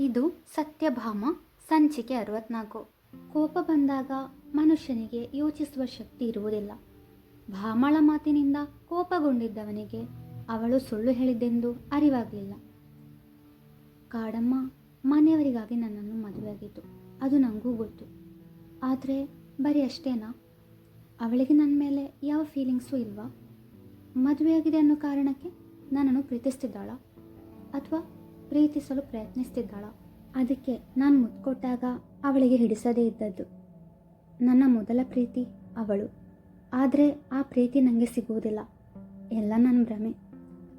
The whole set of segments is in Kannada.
ಇದು ಸತ್ಯಭಾಮ, ಸಂಚಿಕೆ ಅರವತ್ನಾಲ್ಕು. ಕೋಪ ಬಂದಾಗ ಮನುಷ್ಯನಿಗೆ ಯೋಚಿಸುವ ಶಕ್ತಿ ಇರುವುದಿಲ್ಲ. ಭಾಮಳ ಮಾತಿನಿಂದ ಕೋಪಗೊಂಡಿದ್ದವನಿಗೆ ಅವಳು ಸುಳ್ಳು ಹೇಳಿದ್ದೆಂದು ಅರಿವಾಗಲಿಲ್ಲ. ಕಾಡಮ್ಮ ಮನೆಯವರಿಗಾಗಿ ನನ್ನನ್ನು ಮದುವೆಯಾಗಿತ್ತು. ಅದು ನನಗೂ ಗೊತ್ತು. ಆದರೆ ಬರೀ ಅಷ್ಟೇನಾ? ಅವಳಿಗೆ ನನ್ನ ಮೇಲೆ ಯಾವ ಫೀಲಿಂಗ್ಸು ಇಲ್ವಾ? ಮದುವೆಯಾಗಿದೆ ಅನ್ನೋ ಕಾರಣಕ್ಕೆ ನನ್ನನ್ನು ಪ್ರೀತಿಸ್ತಿದ್ದಾಳ? ಅಥವಾ ಪ್ರೀತಿಸಲು ಪ್ರಯತ್ನಿಸ್ತಿದ್ದಾಳ. ಅದಕ್ಕೆ ನಾನು ಮುದ್ಕೊಟ್ಟಾಗ ಅವಳಿಗೆ ಹಿಡಿಸದೇ ಇದ್ದದ್ದು. ನನ್ನ ಮೊದಲ ಪ್ರೀತಿ ಅವಳು. ಆದರೆ ಆ ಪ್ರೀತಿ ನನಗೆ ಸಿಗುವುದಿಲ್ಲ. ಎಲ್ಲ ನನ್ನ ಭ್ರಮೆ.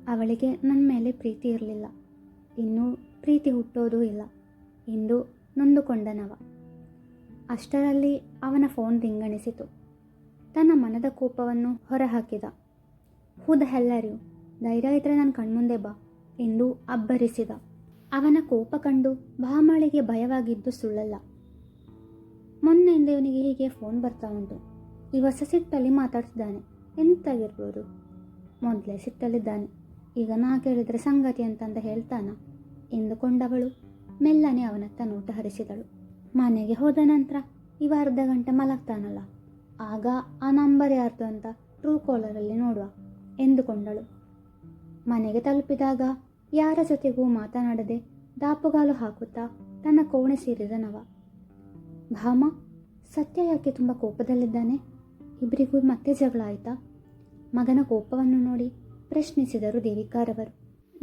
ಅವಳಿಗೆ ನನ್ನ ಮೇಲೆ ಪ್ರೀತಿ ಇರಲಿಲ್ಲ. ಇನ್ನೂ ಪ್ರೀತಿ ಹುಟ್ಟೋದೂ ಇಲ್ಲ. ಎಂದು ನೊಂದುಕೊಂಡನವ. ಅಷ್ಟರಲ್ಲಿ ಅವನ ಫೋನ್ ರಿಂಗಣಿಸಿತು. ತನ್ನ ಮನದ ಕೋಪವನ್ನು ಹೊರಹಾಕಿದ. ಹುದ ಎಲ್ಲರೂ, ಧೈರ್ಯ ಇದ್ರೆ ನನ್ನ ಕಣ್ಮುಂದೆ ಬಾ. ಎಂದು ಅಬ್ಬರಿಸಿದ. ಅವನ ಕೋಪ ಕಂಡು ಭಾಮಾಳಿಗೆ ಭಯವಾಗಿದ್ದು ಸುಳ್ಳಲ್ಲ. ಮೊನ್ನೆಯಿಂದ ಇವನಿಗೆ ಹೀಗೆ ಫೋನ್ ಬರ್ತಾ ಉಂಟು. ಈ ಹೊಸ ಸಿಟ್ಟಲ್ಲಿ ಮಾತಾಡ್ತಿದ್ದಾನೆ ಎಂತಾಗಿರ್ಬೋದು ಮೊದಲೇ ಸಿಟ್ಟಲ್ಲಿದ್ದಾನೆ. ಈಗ ನಾ ಕೇಳಿದರೆ ಸಂಗತಿ ಅಂತಂದ ಹೇಳ್ತಾನ. ಎಂದುಕೊಂಡವಳು ಮೆಲ್ಲನೆ ಅವನತ್ತ ನೋಟ ಹರಿಸಿದಳು. ಮನೆಗೆ ಹೋದ ನಂತರ ಇವ ಅರ್ಧ ಗಂಟೆ ಮಲಗ್ತಾನಲ್ಲ. ಆಗ ಆ ನಂಬರ್ ಯಾರ್ದು ಅಂತ ಟ್ರೂ ಕಾಲರಲ್ಲಿ ನೋಡುವ ಎಂದುಕೊಂಡಳು. ಮನೆಗೆ ತಲುಪಿದಾಗ ಯಾರ ಜೊತೆಗೂ ಮಾತನಾಡದೆ ದಾಪುಗಾಲು ಹಾಕುತ್ತಾ ತನ್ನ ಕೋಣೆ ಸೇರಿದನವ ಭಾಮ, ಸತ್ಯ ಯಾಕೆ ತುಂಬ ಕೋಪದಲ್ಲಿದ್ದಾನೆ? ಇಬ್ಬರಿಗೂ ಮತ್ತೆ ಜಗಳ ಆಯ್ತಾ? ಮಗನ ಕೋಪವನ್ನು ನೋಡಿ ಪ್ರಶ್ನಿಸಿದರು ದೇವಿಕಾರವರು.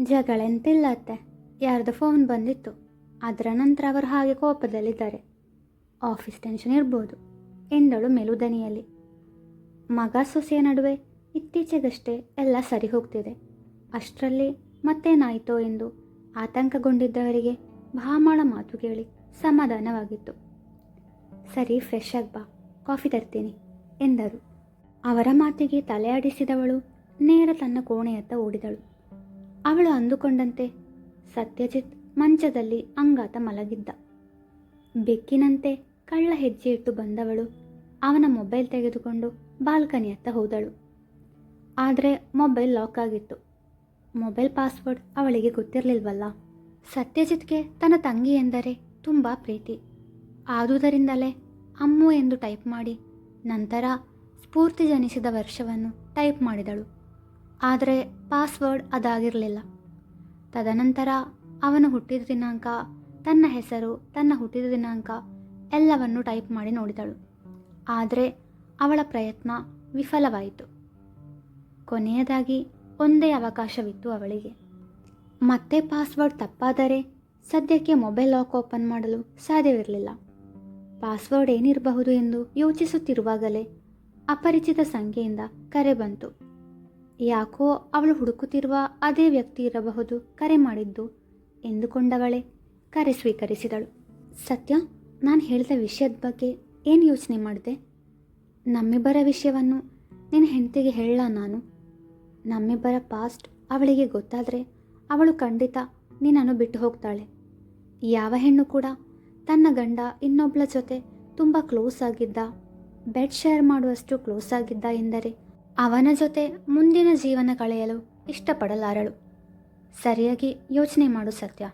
ಜಗಳ ಎಂತಿಲ್ಲ ಅತ್ತೆ. ಯಾರ್ದು ಫೋನ್ ಬಂದಿತ್ತು. ಅದರ ನಂತರ ಅವರು ಹಾಗೆ ಕೋಪದಲ್ಲಿದ್ದಾರೆ. ಆಫೀಸ್ ಟೆನ್ಷನ್ ಇರ್ಬೋದು, ಎಂದಳು ಮೆಲುದನಿಯಲ್ಲಿ. ಮಗ ಸೊಸೆಯ ನಡುವೆ ಇತ್ತೀಚೆಗಷ್ಟೇ ಎಲ್ಲ ಸರಿ ಹೋಗ್ತಿದೆ. ಅಷ್ಟರಲ್ಲಿ ಮತ್ತೇನಾಯಿತೋ ಎಂದು ಆತಂಕಗೊಂಡಿದ್ದವರಿಗೆ ಭಾಮಾಳ ಮಾತು ಕೇಳಿ ಸಮಾಧಾನವಾಗಿತ್ತು. ಸರಿ ಫ್ರೆಶ್ ಆಗಿ ಬಾ ಕಾಫಿ ತರ್ತೀನಿ, ಎಂದರು. ಅವರ ಮಾತಿಗೆ ತಲೆಯಾಡಿಸಿದವಳು ನೇರ ತನ್ನ ಕೋಣೆಯತ್ತ ಓಡಿದಳು. ಅವಳು ಅಂದುಕೊಂಡಂತೆ ಸತ್ಯಜಿತ್ ಮಂಚದಲ್ಲಿ ಅಂಗಾತ ಮಲಗಿದ್ದ. ಬೆಕ್ಕಿನಂತೆ ಕಳ್ಳ ಹೆಜ್ಜೆ ಇಟ್ಟು ಬಂದವಳು ಅವನ ಮೊಬೈಲ್ ತೆಗೆದುಕೊಂಡು ಬಾಲ್ಕನಿಯತ್ತ ಹೋದಳು. ಆದರೆ ಮೊಬೈಲ್ ಲಾಕ್ ಆಗಿತ್ತು. ಮೊಬೈಲ್ ಪಾಸ್ವರ್ಡ್ ಅವಳಿಗೆ ಗೊತ್ತಿರಲಿಲ್ವಲ್ಲ? ಸತ್ಯಜಿತ್ಗೆ ತನ್ನ ತಂಗಿ ಎಂದರೆ ತುಂಬ ಪ್ರೀತಿ. ಆದುದರಿಂದಲೇ ಅಮ್ಮು ಎಂದು ಟೈಪ್ ಮಾಡಿ, ನಂತರ ಸ್ಫೂರ್ತಿ ಜನಿಸಿದ ವರ್ಷವನ್ನು ಟೈಪ್ ಮಾಡಿದಳು. ಆದರೆ ಪಾಸ್ವರ್ಡ್ ಅದಾಗಿರಲಿಲ್ಲ. ತದನಂತರ ಅವನು ಹುಟ್ಟಿದ ದಿನಾಂಕ, ತನ್ನ ಹೆಸರು, ತನ್ನ ಹುಟ್ಟಿದ ದಿನಾಂಕ ಎಲ್ಲವನ್ನು ಟೈಪ್ ಮಾಡಿ ನೋಡಿದಳು. ಆದರೆ ಅವಳ ಪ್ರಯತ್ನ ವಿಫಲವಾಯಿತು. ಕೊನೆಯದಾಗಿ ಒಂದೇ ಅವಕಾಶವಿತ್ತು ಅವಳಿಗೆ. ಮತ್ತೆ ಪಾಸ್ವರ್ಡ್ ತಪ್ಪಾದರೆ ಸದ್ಯಕ್ಕೆ ಮೊಬೈಲ್ ಲಾಕ್ ಓಪನ್ ಮಾಡಲು ಸಾಧ್ಯವಿರಲಿಲ್ಲ. ಪಾಸ್ವರ್ಡ್ ಏನಿರಬಹುದು ಎಂದು ಯೋಚಿಸುತ್ತಿರುವಾಗಲೇ ಅಪರಿಚಿತ ಸಂಖ್ಯೆಯಿಂದ ಕರೆ ಬಂತು. ಯಾಕೋ ಅವಳು ಹುಡುಕುತ್ತಿರುವ ಅದೇ ವ್ಯಕ್ತಿ ಇರಬಹುದು ಕರೆ ಮಾಡಿದ್ದು ಎಂದುಕೊಂಡವಳೆ ಕರೆ ಸ್ವೀಕರಿಸಿದಳು. ಸತ್ಯ, ನಾನು ಹೇಳಿದ ವಿಷಯದ ಬಗ್ಗೆ ಏನು ಯೋಚನೆ ಮಾಡಿದೆ? ನಮ್ಮಿಬ್ಬರ ವಿಷಯವನ್ನು ನಿನ್ನ ಹೆಂಡತಿಗೆ ಹೇಳ ನಾನು. ನಮ್ಮಿಬ್ಬರ ಪಾಸ್ಟ್ ಅವಳಿಗೆ ಗೊತ್ತಾದರೆ ಅವಳು ಖಂಡಿತ ನಿನ್ನನ್ನು ಬಿಟ್ಟು ಹೋಗ್ತಾಳೆ. ಯಾವ ಹೆಣ್ಣು ಕೂಡ ತನ್ನ ಗಂಡ ಇನ್ನೊಬ್ಬಳ ಜೊತೆ ತುಂಬ ಕ್ಲೋಸ್ ಆಗಿದ್ದ ಬೆಡ್ ಶೇರ್ ಮಾಡುವಷ್ಟು ಕ್ಲೋಸ್ ಆಗಿದ್ದ ಎಂದರೆ ಅವನ ಜೊತೆ ಮುಂದಿನ ಜೀವನ ಕಳೆಯಲು ಇಷ್ಟಪಡಲಾರಳು. ಸರಿಯಾಗಿ ಯೋಚನೆ ಮಾಡು ಸತ್ಯ.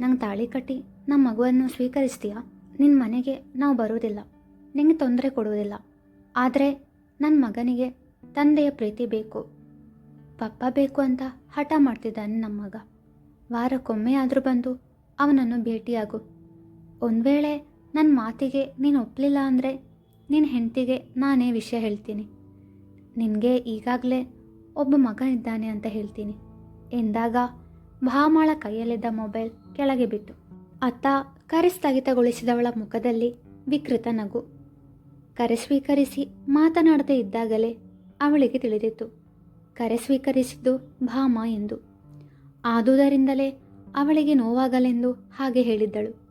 ನಂಗೆ ತಾಳಿ ಕಟ್ಟಿ ನಮ್ಮ ಮಗುವನ್ನು ಸ್ವೀಕರಿಸ್ತೀಯಾ? ನಿನ್ನ ಮನೆಗೆ ನಾವು ಬರೋದಿಲ್ಲ. ನಿಂಗೆ ತೊಂದರೆ ಕೊಡುವುದಿಲ್ಲ. ಆದರೆ ನನ್ನ ಮಗನಿಗೆ ತಂದೆಯ ಪ್ರೀತಿ ಬೇಕು. ಪಪ್ಪ ಬೇಕು ಅಂತ ಹಠ ಮಾಡ್ತಿದ್ದಾನೆ ನಮ್ಮ ಮಗ. ವಾರಕ್ಕೊಮ್ಮೆ ಆದರೂ ಬಂದು ಅವನನ್ನು ಭೇಟಿಯಾಗು. ಒಂದು ವೇಳೆ ನನ್ನ ಮಾತಿಗೆ ನೀನು ಒಪ್ಪಲಿಲ್ಲ ಅಂದರೆ ನಿನ್ನ ಹೆಂಡತಿಗೆ ನಾನೇ ವಿಷಯ ಹೇಳ್ತೀನಿ. ನಿನಗೆ ಈಗಾಗಲೇ ಒಬ್ಬ ಮಗ ಇದ್ದಾನೆ ಅಂತ ಹೇಳ್ತೀನಿ. ಎಂದಾಗ ಭಾಮಾಳ ಕೈಯಲ್ಲಿದ್ದ ಮೊಬೈಲ್ ಕೆಳಗೆ ಬಿತ್ತು. ಅತ್ತ ಕರೆ ಸ್ಥಗಿತಗೊಳಿಸಿದವಳ ಮುಖದಲ್ಲಿ ವಿಕೃತ ನಗು. ಕರೆ ಸ್ವೀಕರಿಸಿ ಮಾತನಾಡದೇ ಇದ್ದಾಗಲೇ ಅವಳಿಗೆ ತಿಳಿದಿತ್ತು. ಕರೆ ಸ್ವೀಕರಿಸಿದ್ದು ಭಾಮ ಎಂದು. ಆದುದರಿಂದಲೇ ಅವಳಿಗೆ ನೋವಾಗಲೆಂದು ಹಾಗೆ ಹೇಳಿದ್ದಳು.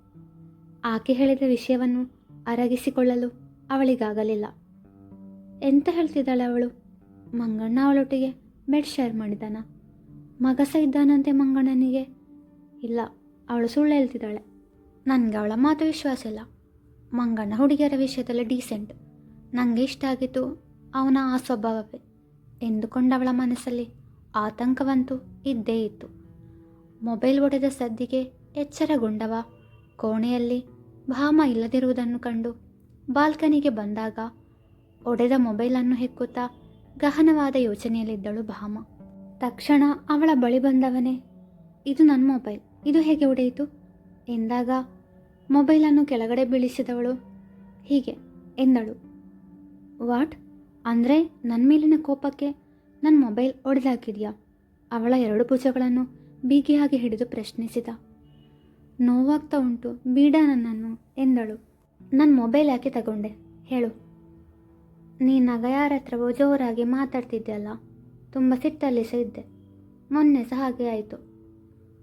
ಆಕೆ ಹೇಳಿದ ವಿಷಯವನ್ನು ಅರಗಿಸಿಕೊಳ್ಳಲು ಅವಳಿಗಾಗಲಿಲ್ಲ. ಎಂತ ಹೇಳ್ತಿದ್ದಾಳೆ ಅವಳು? ಮಂಗಣ್ಣ ಅವಳೊಟ್ಟಿಗೆ ಬೆಡ್ ಶೇರ್ ಮಾಡಿದ್ದಾನ? ಮಗಸ ಇದ್ದಾನಂತೆ ಮಂಗಣ್ಣನಿಗೆ? ಇಲ್ಲ, ಅವಳು ಸುಳ್ಳು ಹೇಳ್ತಿದ್ದಾಳೆ. ನನಗೆ ಅವಳ ಮಾತು ವಿಶ್ವಾಸ ಇಲ್ಲ. ಮಂಗಣ್ಣ ಹುಡುಗಿಯರ ವಿಷಯದಲ್ಲಿ ಡೀಸೆಂಟ್ ನನಗೆ ಇಷ್ಟ ಆಗಿತ್ತು ಅವನ ಆ ಸ್ವಭಾವವೇ. ಎಂದುಕೊಂಡವಳ ಮನಸ್ಸಲ್ಲಿ ಆತಂಕವಂತೂ ಇದ್ದೇ ಇತ್ತು. ಮೊಬೈಲ್ ಒಡೆದ ಸದ್ದಿಗೆ ಎಚ್ಚರಗೊಂಡವ ಕೋಣೆಯಲ್ಲಿ ಭಾಮ ಇಲ್ಲದಿರುವುದನ್ನು ಕಂಡು ಬಾಲ್ಕನಿಗೆ ಬಂದಾಗ ಒಡೆದ ಮೊಬೈಲನ್ನು ಹೆಕ್ಕುತ್ತಾ ಗಹನವಾದ ಯೋಚನೆಯಲ್ಲಿದ್ದಳು ಭಾಮ. ತಕ್ಷಣ ಅವಳ ಬಳಿ ಬಂದವನೇ, ಇದು ನನ್ನ ಮೊಬೈಲ್, ಇದು ಹೇಗೆ ಒಡೆಯಿತು? ಎಂದಾಗ ಮೊಬೈಲನ್ನು ಕೆಳಗಡೆ ಬೀಳಿಸಿದವಳು, ಹೀಗೆ, ಎಂದಳು. ವಾಟ್? ಅಂದರೆ ನನ್ನ ಮೇಲಿನ ಕೋಪಕ್ಕೆ ನನ್ನ ಮೊಬೈಲ್ ಒಡೆದಾಕಿದೆಯಾ ಅವಳ ಎರಡು ಭುಜಗಳನ್ನು ಬೀಗಿಯಾಗಿ ಹಿಡಿದು ಪ್ರಶ್ನಿಸಿದ. ನೋವಾಗ್ತಾ ಉಂಟು, ಬೀಡ ನನ್ನನ್ನು ಎಂದಳು. ನನ್ನ ಮೊಬೈಲ್ ಯಾಕೆ ತಗೊಂಡೆ? ಹೇಳು. ನೀ ನಗಯಾರ ಹತ್ರ ಜೋರಾಗಿ ಮಾತಾಡ್ತಿದ್ದೆಯಲ್ಲ ತುಂಬ ಸಿಟ್ಟಲ್ಲಿ ಸಹ ಇದ್ದೆ. ಮೊನ್ನೆ ಸಹ ಹಾಗೆ ಆಯಿತು.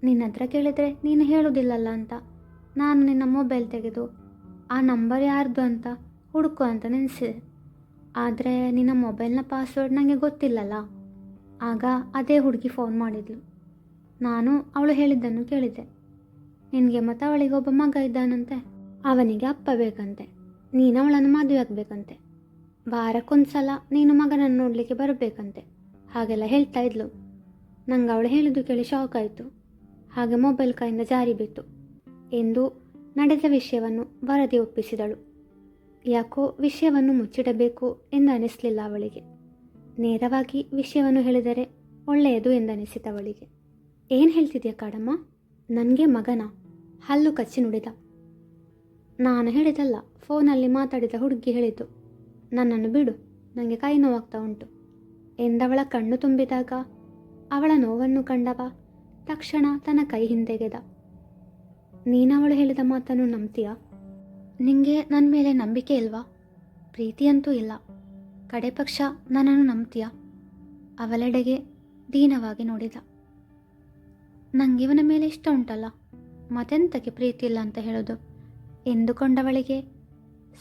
ನಿನ್ನ ಹತ್ರ ಕೇಳಿದರೆ ನೀನು ಹೇಳೋದಿಲ್ಲಲ್ಲ ಅಂತ. ನಾನು ನಿನ್ನ ಮೊಬೈಲ್ ತೆಗೆದು, ಆ ನಂಬರ್ ಯಾರ್ದು ಅಂತ ಹುಡುಕು ಅಂತ ನೆನೆಸಿದೆ. ಆದರೆ ನಿನ್ನ ಮೊಬೈಲ್ನ ಪಾಸ್ವರ್ಡ್ ನನಗೆ ಗೊತ್ತಿಲ್ಲಲ್ಲ. ಆಗ ಅದೇ ಹುಡುಗಿ ಫೋನ್ ಮಾಡಿದ್ಲು. ನಾನು ಅವಳು ಹೇಳಿದ್ದನ್ನು ಕೇಳಿದ್ದೆ ನಿನಗೆ ಮತ್ತು ಅವಳಿಗೆ ಒಬ್ಬ ಮಗ ಇದ್ದಾನಂತೆ. ಅವನಿಗೆ ಅಪ್ಪ ಬೇಕಂತೆ. ನೀನು ಅವಳನ್ನು ಮದುವೆ ಆಗಬೇಕಂತೆ. ವಾರಕ್ಕೊಂದ್ಸಲ ನೀನು ಮಗನನ್ನು ನೋಡಲಿಕ್ಕೆ ಬರಬೇಕಂತೆ. ಹಾಗೆಲ್ಲ ಹೇಳ್ತಾ ಇದ್ಲು. ನಂಗೆ ಅವಳು ಹೇಳಿದ್ದು ಕೇಳಿ ಶಾಕ್ ಆಯಿತು. ಹಾಗೆ ಮೊಬೈಲ್ ಕೈಯಿಂದ ಜಾರಿ ಬಿತ್ತು. ಎಂದು ನಡೆದ ವಿಷಯವನ್ನು ವರದಿ ಒಪ್ಪಿಸಿದಳು. ಯಾಕೋ ವಿಷಯವನ್ನು ಮುಚ್ಚಿಡಬೇಕು ಎಂದು ಅನಿಸಲಿಲ್ಲ ಅವಳಿಗೆ. ನೇರವಾಗಿ ವಿಷಯವನ್ನು ಹೇಳಿದರೆ ಒಳ್ಳೆಯದು ಎಂದನಿಸಿತು ಅವಳಿಗೆ. ಏನು ಹೇಳ್ತಿದ್ಯಾ ಕಾಡಮ್ಮ? ನನಗೆ ಮಗನ? ಹಲ್ಲು ಕಚ್ಚಿ ನುಡಿದ. ನಾನು ಹೇಳಿದಲ್ಲ, ಫೋನಲ್ಲಿ ಮಾತಾಡಿದ ಹುಡುಗಿ ಹೇಳಿದ್ದು. ನನ್ನನ್ನು ಬಿಡು ನನಗೆ ಕೈ ನೋವಾಗ್ತಾ ಉಂಟು. ಎಂದವಳ ಕಣ್ಣು ತುಂಬಿದಾಗ, ಅವಳ ನೋವನ್ನು ಕಂಡವ ತಕ್ಷಣ ತನ್ನ ಕೈ ಹಿಂದೆಗೆದ. ನೀನವಳು ಹೇಳಿದ ಮಾತನ್ನು ನಂಬ್ತೀಯಾ? ನಿಂಗೆ ನನ್ನ ಮೇಲೆ ನಂಬಿಕೆ ಇಲ್ವಾ? ಪ್ರೀತಿಯಂತೂ ಇಲ್ಲ. ಕಡೆ ಪಕ್ಷ ನನ್ನನ್ನು ನಂಬ್ತೀಯ? ಅವಳೆಡೆಗೆ ದೀನವಾಗಿ ನೋಡಿದ. ನಂಗಿವನ ಮೇಲೆ ಇಷ್ಟ ಉಂಟಲ್ಲ? ಮತ್ತೆಂತಕ್ಕೆ ಪ್ರೀತಿ ಇಲ್ಲ ಅಂತ ಹೇಳೋದು? ಎಂದುಕೊಂಡವಳಿಗೆ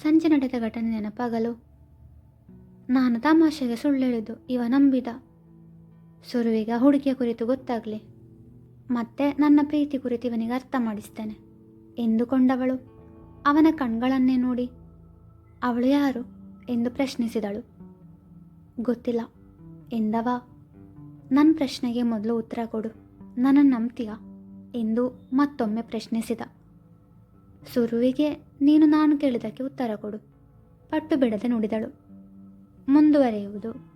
ಸಂಜೆ ನಡೆದ ಘಟನೆ ನೆನಪಾಗಲು? ನಾನು ತಮಾಷೆಗೆ ಸುಳ್ಳು ಹೇಳಿದ್ದು ಇವ ನಂಬಿದ. ಸುರುವಿಗ ಹುಡುಗಿಯ ಕುರಿತು ಗೊತ್ತಾಗಲಿ. ಮತ್ತೆ ನನ್ನ ಪ್ರೀತಿ ಕುರಿತು ಇವನಿಗೆ ಅರ್ಥ ಮಾಡಿಸ್ತೇನೆ. ಎಂದುಕೊಂಡವಳು? ಅವನ ಕಣ್ಗಳನ್ನೇ ನೋಡಿ. ಅವಳು ಯಾರು ಎಂದು ಪ್ರಶ್ನಿಸಿದಳು. ಗೊತ್ತಿಲ್ಲ. ಎಂದವ? ನನ್ನ ಪ್ರಶ್ನೆಗೆ ಮೊದಲು ಉತ್ತರ ಕೊಡು. ನನ್ನನ್ನು ನಂಬ್ತೀಯ? ಎಂದು ಮತ್ತೊಮ್ಮೆ ಪ್ರಶ್ನಿಸಿದ. ಸುರುವಿಗೆ ನೀನು ನಾನು ಕೇಳಿದಕ್ಕೆ ಉತ್ತರ ಕೊಡು. ಪಟ್ಟು ಬಿಡದೆ ನುಡಿದಳು. ಮುಂದುವರೆಯುವುದು